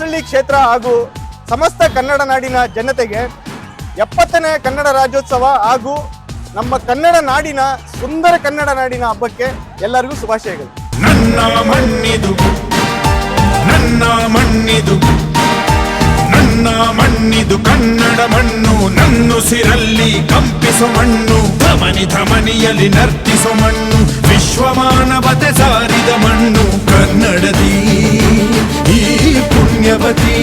ಕ್ಷೇತ್ರ ಹಾಗೂ ಸಮಸ್ತ ಕನ್ನಡ ನಾಡಿನ ಜನತೆಗೆ ಎಪ್ಪತ್ತನೇ ಕನ್ನಡ ರಾಜ್ಯೋತ್ಸವ ಹಾಗೂ ನಮ್ಮ ಕನ್ನಡ ನಾಡಿನ ಸುಂದರ ಕನ್ನಡ ನಾಡಿನ ಹಬ್ಬಕ್ಕೆ ಎಲ್ಲರಿಗೂ ಶುಭಾಶಯಗಳು. ನನ್ನ ಮಣ್ಣಿದು ನನ್ನ ಮಣ್ಣಿದು ನನ್ನ ಮಣ್ಣಿದು ಕನ್ನಡ ಮಣ್ಣು ನನ್ನುಸಿರಲ್ಲಿ ಕಂಪಿಸೋ ಮಣ್ಣು, ಧಮನಿ ಧಮನಿಯಲ್ಲಿ ನರ್ತಿಸೋ ಮಣ್ಣು, ವಿಶ್ವಮಾನವತೆ ಸಾರಿದ ಮಣ್ಣು, ಕನ್ನಡದಿ ಪುಣ್ಯವತಿ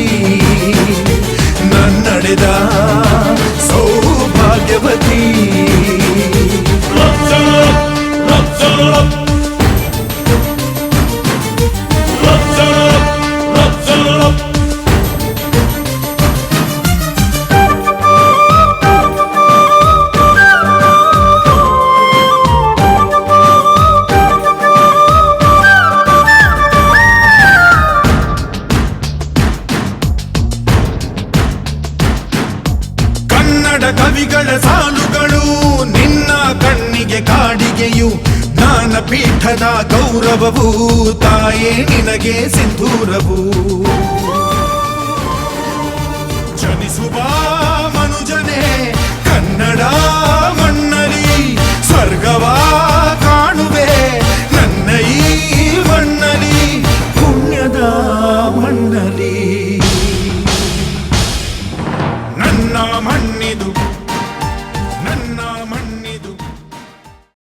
ಕನ್ನಡ ಕವಿಗಳ ಸಾಲುಗಳು. ನಿನ್ನ ಕಣ್ಣಿಗೆ ಕಾಡಿಗೆಯು ಜ್ಞಾನಪೀಠದ ಗೌರವವು. ತಾಯೇ ನಿನಗೆ ಸಿಂಧೂರವು.